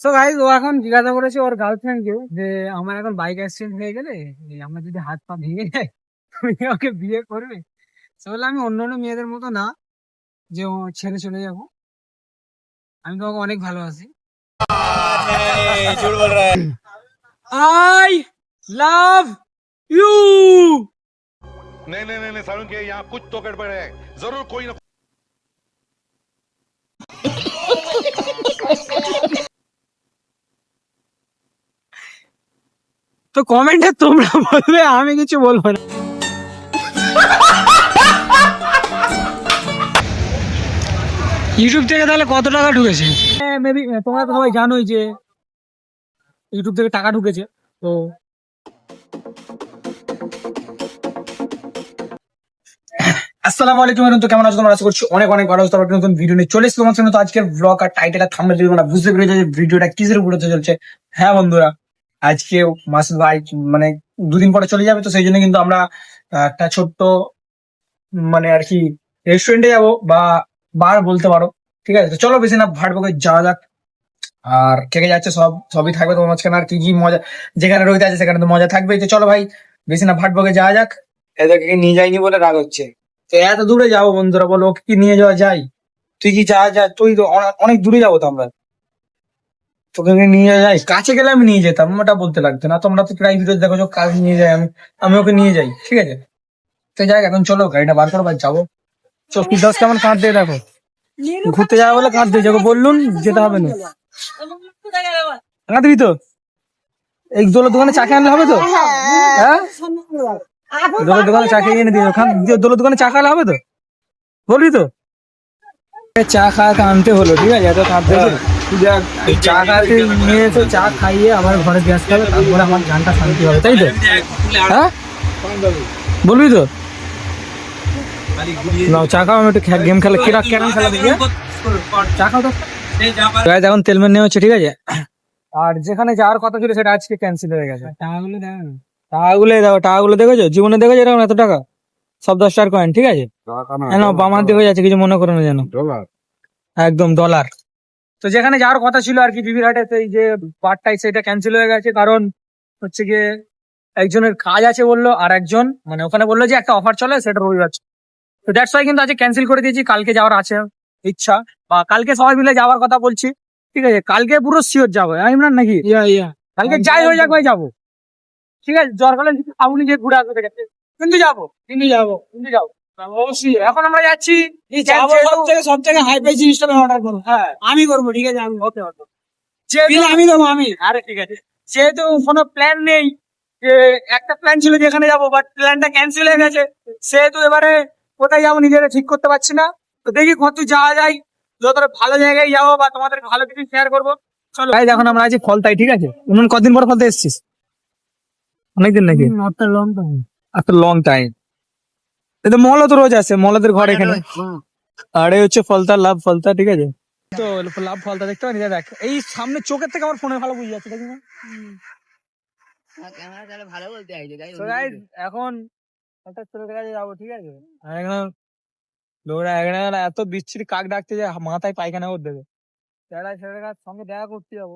So guys ও এখন জিজ্ঞাসা করেছে ওর গার্লফ্রেন্ডকে যে আমার এখন বাইক অ্যাক্সিডেন্ট হয়ে গেলে এই আমার যদি হাত পা ভেঙে যায় তুমি কি ওকে বিয়ে করবে তো বললাম আমি অন্য অন্য মেয়েদের মতো না যে ও ছেড়ে চলে যাব আমি তোমাকে অনেক ভালোবাসি আই লাভ ইউ नहीं नहीं नहीं नहीं सारुण के यहाँ कुछ तो गड़बड़ है जरूर कोई ना তো কমেন্টে তোমরা বলবে আমি কিছু বলব না। ইউটিউব থেকে তাহলে কত টাকা ঢুকেছে? মেবি তোমরা তো সবাই জানোই যে ইউটিউব থেকে টাকা ঢুকেছে তো আসসালামু আলাইকুম তো কেমন আছো? তোমরা আশা করছি অনেক অনেক ভালো আছো। তোমরা একটা নতুন ভিডিও নিয়ে চলে এসেছি। তোমার সঙ্গে তো আজকের ব্লগ আর টাইটেল আর থাম্বনেল দিয়ে তোমরা বুঝতে পেরেছ যে ভিডিওটা কিসের উপরে চলছে? হ্যাঁ বন্ধুরা আজকে মাসুদ ভাই মানে দুদিন পরে চলে যাবে, তো সেই জন্য কিন্তু আমরা একটা ছোট্ট মানে আর কি রেস্টুরেন্টে যাব বা বার বলতে পারো, ঠিক আছে? চলো বেশি না, ভাট বকে যাওয়া যাক। আর কে কে যাচ্ছে সব, সবই থাকবে তোমার মাঝখানে, আর কি কি মজা, যেখানে রইতে আছে সেখানে তো মজা থাকবেই। তো চলো ভাই, বেশি না, ভাট বকে যাওয়া যাক। এদেরকে নিয়ে যাইনি বলে রাগ হচ্ছে। তো এত দূরে যাব বন্ধুরা, বলো কি নিয়ে যাওয়া যায়? তুই কি যা যা তুই তো অনেক দূরে যাব তো আমরা। তোকে নিয়ে যায় কাছে গেলে আমি নিয়ে যেতাম, ওটা বলতে লাগতো না। তোমরা তো প্রায় ভিডিও দেখো কাজ নিয়ে যাই আমি। আমি ওকে নিয়ে যাই, ঠিক আছে? তো যাই, এখন চলো, গাড়িটা বার করো যাব। চব্বিশ দশ কেমন কাঁদ দিয়ে দেখো? ঘুরতে যাব বলে কাঁদ দিয়ে যাব বললুন, যেতে হবে না। কাঁদবি তো? এই দোলের দোকানে চাকে আনলে হবে তো? হ্যাঁ? দোলের দোকানে চা খেয়ে এনে দিও। খান- দিয়ে দোলের দোকানে চা খাওয়ালে হবে তো? বলবি তো? চা খাওয়াতে আনতে হলো, ঠিক আছে? এত কাঁদতে হলো। এই চা খাওয়াতে নিয়ে এসে চা খাইয়ে আবার ঘরে গ্যাস খাবে তারপরে আমার গানটা শান্তি হবে তাই তো? হ্যাঁ? বলবি তো? নাও চা খাও আমি একটু গেম খেলা কিরা ক্যারাম খেলা দেখি হ্যাঁ? চা খাও তো। গাইজ এখন তেলমেন নেওয়া হচ্ছে ঠিক আছে? আর যেখানে যাওয়ার কথা ছিল সেটা আজকে ক্যান্সেল হয়ে গেছে। টাকাগুলো দেখো টাকাগুলো দেখো টাকাগুলো দেখেছ? জীবনে দেখেছ এরকম এত টাকা? সব দশ টাকার কয়েন ঠিক আছে? না বামার দিকে হয়ে যাচ্ছে কিছু মনে করো না যেন। একদম ডলার। তো যেখানে যাওয়ার কথা ছিল আর কি বিবিরহাটে এই যে বারটাই সেটা ক্যান্সেল হয়ে গেছে। কারণ হচ্ছে গিয়ে একজনের কাজ আছে বলল আর একজন মানে ওখানে বলল যে একটা অফার চলে সেটা রবিবার। তো দ্যাটস ওয়াই কিন্তু আজকে ক্যান্সেল করে দিয়েছি কালকে যাওয়ার আছে ইচ্ছা। বা কালকে সবাই মিলে যাওয়ার কথা বলছি। ঠিক আছে কালকে পুরো শিওর যাব। আমি না নাকি? কালকে যাই হয়ে যাক ভাই যাব। ঠিক আছে জ্বর গেলে আপনি যে ঘুরে আসবে কিন্তু যাব কিন্তু যাব কিন্তু যাব। অবশ্যই। এখন আমরা যাচ্ছি। সব থেকে সব থেকে হাই প্রাইস জিনিসটা আমি অর্ডার করব। হ্যাঁ। আমি করব ঠিক আছে আমি ওকে ওকে যেহেতু আমি দেবো আমি। আরে ঠিক আছে। যেহেতু কোনো প্ল্যান নেই যে একটা প্ল্যান ছিল যেখানে যাব বাট প্ল্যানটা ক্যান্সেল হয়ে গেছে সেহেতু এবারে কোথায় যাব নিজেরা ঠিক করতে পারছি না। তো দেখি কত যাওয়া যায়। যতটা ভালো জায়গায় যাব বা তোমাদের ভালো কিছু শেয়ার করব। চলো। ভাই এখন আমরা আছি ফলতাই ঠিক আছে? উনুন কদিন পর ফলতে এসছিস? অনেকদিন নাকি? লং টাইম একটা লং টাইম এটা মলও তো রোজ আছে মলদের ঘর এখানে। আর এই হচ্ছে ফলতা লাভ ফলতা ঠিক আছে? তো লাভ ফলতা দেখতে পারি দেখ এই সামনে চোখের থেকে আমার ফোনে ভালো বুঝে যাচ্ছে দেখি না? এখন একটা কাছে যাব ঠিক আছে? এখানে এত বিচ্ছিরি কাক ডাকতে যে মাথায় পায়খানা করে দেবে। সঙ্গে দেখা করতে যাব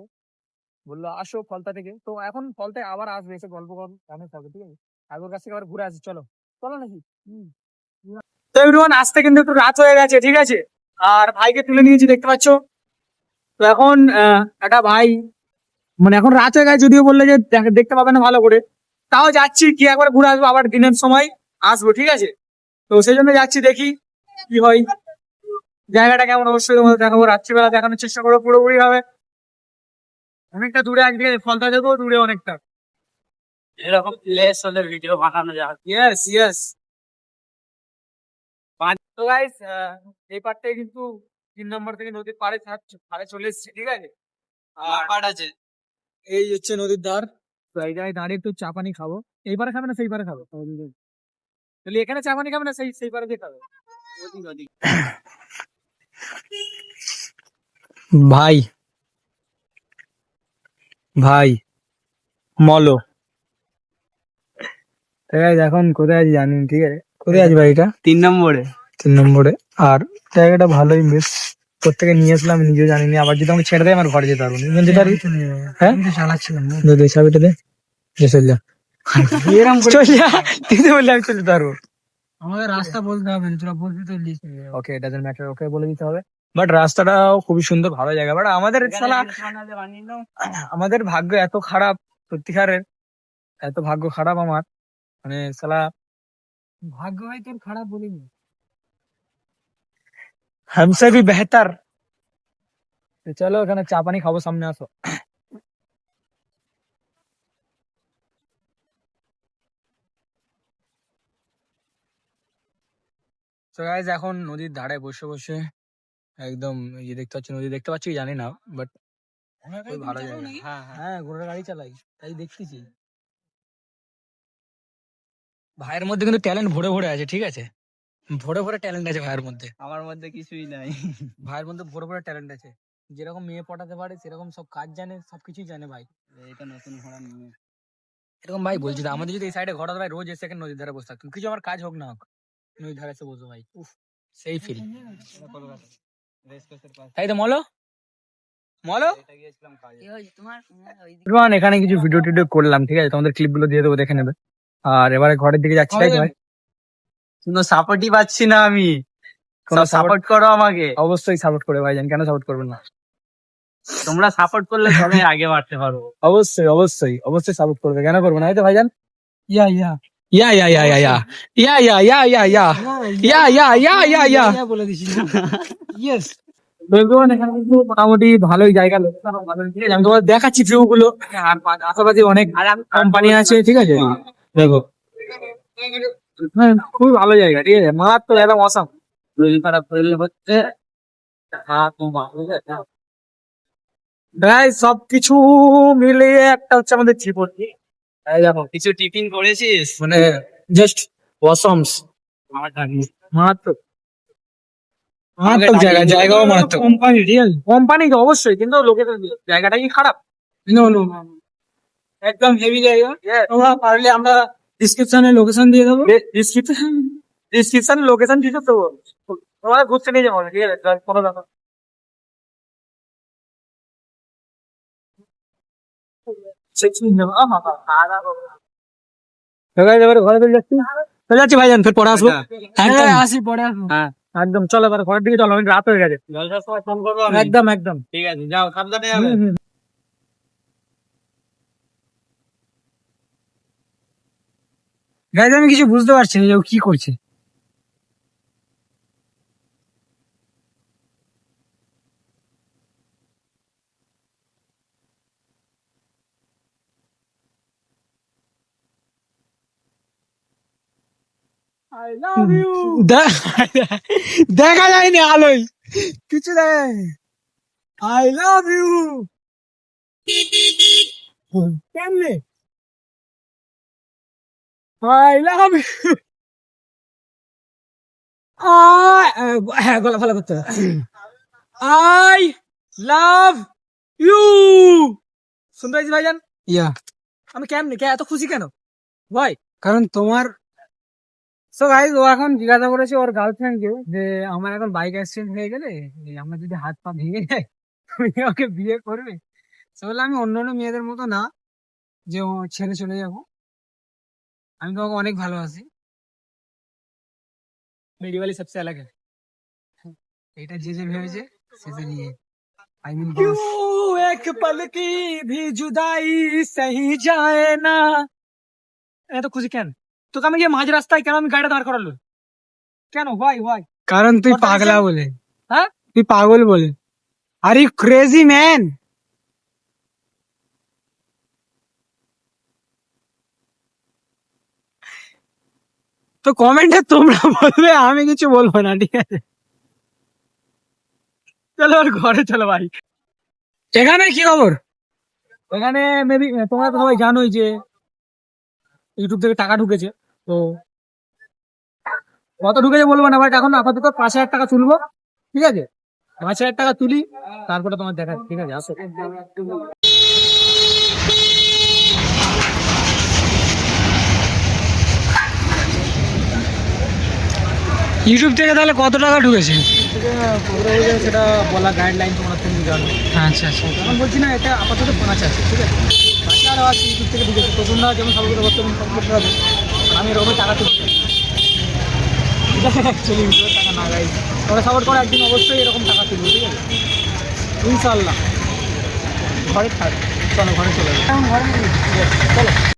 বলল আসো ফলতা থেকে। তো এখন ফলতায় আবার আসবে এসে গল্প থাকবে ঠিক আছে? আগের কাছ থেকে আবার ঘুরে আসি চলো। চলো নাকি? তো এভরিওয়ান আসতে কিন্তু একটু রাত হয়ে গেছে, ঠিক আছে? আর ভাইকে তুলে নিয়েছি, দেখতে পাচ্ছ? তো এখন একটা ভাই মানে এখন রাত হয়ে গেছে, যদিও বললে যে দেখ- দেখতে পাবে না ভালো করে। তাও যাচ্ছি, কি একবার ঘুরে আসব, আবার দিনের সময় আসব, ঠিক আছে? তো সেই জন্য যাচ্ছি, দেখি কি হয়। জায়গাটা কেমন? অবশ্যই তোমাদের দেখাবো, রাত্রিবেলা দেখানোর চেষ্টা করব পুরোপুরি ভাবে অনেকটা দূরে একদিকে, ফলতা দেবো দূরে অনেকটা। এরকম প্লেস হলে ভিডিও বানানো যায়। ইয়েস ইয়েস তো গাইস এই পার্টটাই কিন্তু তিন নম্বর থেকে নদীর পাড়ে পাড়ে চলে এসেছে ঠিক আছে? আর আছে। এই হচ্ছে নদীর ধার। জায়গায় দাঁড়িয়ে একটু চা পানি খাব। এই পারে খাবে না সেই পারে খাব? তাহলে এখানে চা পানি খাবে না সেই সেই পারে দিয়ে খাবে? ভাই। ভাই। মলো। ঠিক আছে এখন কোথায় আছি জানি না, ঠিক আছে? কোথায় আছি ভাই এটা? তিন নম্বরে। তিন নম্বরে। আর জায়গাটা ভালোই বেশ। কোথেকে নিয়ে আসলাম আমি নিজেও জানি না আবার যদি আমাকে ছেড়ে দেয় আমার ঘরে যেতে পারব না। যেতে পারবি হ্যাঁ? চালাচ্ছিলাম। দে দে চাবিটা দে। দে চল যা। চল যা। তুই তো বললে আমি চলে যেতে পারব। আমাদের রাস্তা বলতে হবে না তোরা বলবি তো ওকে ডাজন্ট ম্যাটার ওকে বলে দিতে হবে। বাট রাস্তাটাও খুবই সুন্দর ভালো জায়গা। বাট আমাদের শালা আমাদের ভাগ্য এত খারাপ সত্যিকারের। এত ভাগ্য খারাপ আমার। মানে সালা ভাগ্য হয় তোর খারাপ বলিনি। হামসে ভি বেহতার। চলো এখানে চা পানি খাব সামনে আসো। তো এখন নদীর ধারে বসে বসে একদম ইয়ে দেখতে পাচ্ছি নদী দেখতে পাচ্ছি জানি না বাট ভালো হ্যাঁ, হ্যাঁ। হ্যাঁ ঘোড়ার গাড়ি চালাই তাই দেখতেছি। ভাইয়ের মধ্যে কিন্তু ট্যালেন্ট ভরে ভরে আছে ঠিক আছে? ভরে ভরে ট্যালেন্ট আছে ভাইয়ের মধ্যে। আমার মধ্যে কিছুই নাই। ভাইয়ের মধ্যে ভরে ভরে ট্যালেন্ট আছে। যেরকম মেয়ে পটাতে পারে সেরকম সব কাজ জানে সবকিছুই জানে ভাই। এটা নতুন ঘোড়া নিয়ে এরকম ভাই বলছি তো আমাদের যদি এই সাইডে ঘর ভাই রোজ এসে এখানে নদীর ধারে বসে থাকতাম। কিছু আমার কাজ হোক না হোক নদীর ধারে এসে বসো ভাই। উফ সেই ফিল তাই তো মলো? মলো? এখানে কিছু ভিডিও টিডিও করলাম ঠিক আছে? তোমাদের ক্লিপগুলো দিয়ে দেবো দেখে নেবে। আর এবারে ঘরের দিকে যাচ্ছি তাই ভাই? কোনো সাপোর্টই পাচ্ছি না আমি। কোনো সাপোর্ট করো আমাকে। অবশ্যই সাপোর্ট করে ভাইজান কেন সাপোর্ট করবেন না? তোমরা সাপোর্ট করলে তবে আগে বাড়তে পারব অবশ্যই অবশ্যই অবশ্যই সাপোর্ট করবে কেন করব না? এই তো ভাইজান। ইয়া ইয়া। ইয়া ইয়া ইয়া ইয়া ইয়া। ইয়া ইয়া ইয়া ইয়া ইয়া। ইয়া ইয়া ইয়া ইয়া বলে দিছি। ইয়েস এখানে কিন্তু মোটামুটি ভালোই জায়গা আমি তোমাদের দেখাচ্ছি ভিউ গুলো। আশেপাশে অনেক কোম্পানি আছে ঠিক আছে? দেখো। হ্যাঁ খুবই ভালো জায়গা ঠিক আছে? মারাত্মক একদম অসাম শরীর খারাপ করলে হচ্ছে। ভাই সবকিছু মিলিয়ে একটা হচ্ছে আমাদের এই দেখো কিছু টিফিন করেছিস? মানে জাস্ট অসমস মারাত্মক। মারাত্মক জায়গা জায়গাও মারাত্মক। কোম্পানি রিয়েল কোম্পানি তো অবশ্যই কিন্তু লোকের জায়গাটা কি খারাপ? নো নো একদম হেভি জায়গা তোমরা পারলে আমরা ডিসক্রিপশনে লোকেশন দিয়ে দেবো ডিসক্রিপশন ডিসক্রিপশনে লোকেশন দিয়ে দেবো তোমরা ঘুরতে নিয়ে যাব ঠিক আছে কোনো ব্যাপার এবারে ঘরে চলে যাচ্ছি চলে যাচ্ছি ভাইজান ফের পরে আসব একদম আসি পরে আসব হ্যাঁ। একদম চলো এবার ঘরের দিকে চলো অনেক রাত হয়ে গেছে জলসার সময় ফোন করব আমি একদম একদম ঠিক আছে যাও সাবধানে যাবে গাইজ আমি কিছু বুঝতে পারছি না যে ও কি করছে। দেখা যায়নি আলোয় কিছু দেয় আই লাভ ইউ কেমনে? I love you. I হ্যাঁ গলা ফলা করতে আই লাভ ইউ। শুনতে পাইছি ভাইজান? ইয়া আমি কেমনে কে এত খুশি কেন? ভাই কারণ তোমার সো গাইজ ও এখন জিজ্ঞাসা করেছে ওর গার্লফ্রেন্ড কে যে আমার এখন বাইক অ্যাক্সিডেন্ট হয়ে গেলে আমার যদি হাত পা ভেঙে যায় তুমি ওকে বিয়ে করবে? সো বললাম আমি অন্য অন্য মেয়েদের মতো না যে ও ছেড়ে চলে যাব। আমি তোমাকে অনেক ভালোবাসি मेरी वाली सबसे अलग है এটা যে যে ভেবেছে সে যে নিয়ে আই মিন এক পল কি भी जुदाई सही जाए না এত খুশি কেন তোকে আমি যে মাঝ রাস্তায় কেন আমি গাড়িটা দাঁড় করালো কেন ভাই ভাই কারণ তুই পাগলা বলে হ্যাঁ তুই পাগল বলে আর ইউ ক্রেজি ম্যান তো কমেন্টে তোমরা বলবে, আমি কিছু বলব না, ঠিক আছে? চলো আর ঘরে চলো ভাই। এখানে কি খবর? এখানে মেবি তোমরা তো সবাই জানোই যে ইউটিউব থেকে টাকা ঢুকেছে, তো কত ঢুকেছে বলব না বাট এখন আপাতত পাঁচ হাজার টাকা তুলবো, ঠিক আছে? পাঁচ হাজার টাকা তুলি, তারপরে তোমার দেখা, ঠিক আছে, আসো। ইউটিউব থেকে তাহলে কত টাকা ঢুকেছে? হয়ে সেটা বলা গাইডলাইন তোমরা তুমি জানো আচ্ছা আচ্ছা। এখন বলছি না এটা আপাতত পাঁচ আছে ঠিক আছে আরও আছে ইউটিউব থেকে ঢুকেছে তোমরা যেমন সাপোর্ট করতে করতে হবে আমি এরকমই টাকা তুলতে অ্যাকচুয়ালি ইউটিউবের টাকা না গাই তোমরা সাপোর্ট করো একদিন অবশ্যই এরকম টাকা তুলবো ঠিক আছে ইনশাল্লাহ। ঘরে থাক। চলো ঘরে চলে যাব এখন ঘরে? চলো।